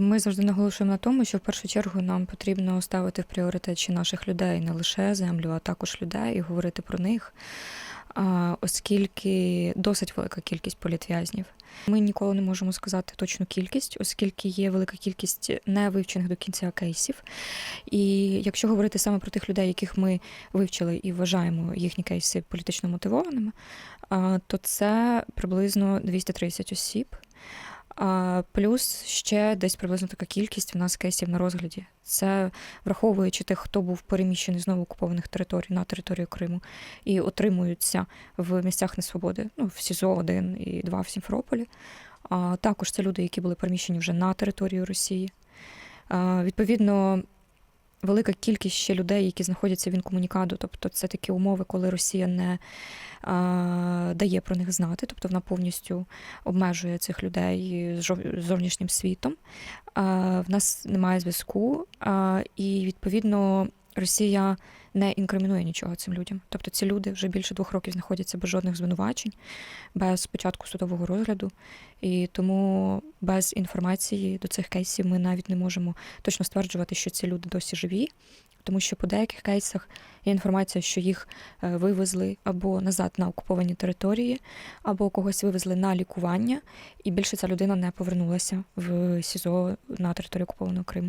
Ми завжди наголошуємо на тому, що в першу чергу нам потрібно ставити в пріоритет ще наших людей, не лише землю, а також людей і говорити про них, оскільки досить велика кількість політв'язнів. Ми ніколи не можемо сказати точну кількість, оскільки є велика кількість невивчених до кінця кейсів. І якщо говорити саме про тих людей, яких ми вивчили і вважаємо їхні кейси політично мотивованими, то це приблизно 230 осіб. Плюс ще десь приблизно така кількість в нас кейсів на розгляді. Це враховуючи тих, хто був переміщений знову окупованих територій на територію Криму і отримуються в місцях несвободи, ну в СІЗО 1 і 2 в Сімферополі. А також це люди, які були переміщені вже на територію Росії. Відповідно, велика кількість ще людей, які знаходяться в інкомунікаду, тобто це такі умови, коли Росія не а, дає про них знати, тобто вона повністю обмежує цих людей з зовнішнім світом. А, в нас немає зв'язку, а, і відповідно Росія не інкримінує нічого цим людям. Тобто ці люди вже більше двох років знаходяться без жодних звинувачень, без початку судового розгляду. І тому без інформації до цих кейсів ми навіть не можемо точно стверджувати, що ці люди досі живі. Тому що по деяких кейсах є інформація, що їх е, вивезли або назад на окуповані території, або когось вивезли на лікування, і більше ця людина не повернулася в СІЗО на територію окупованого Криму.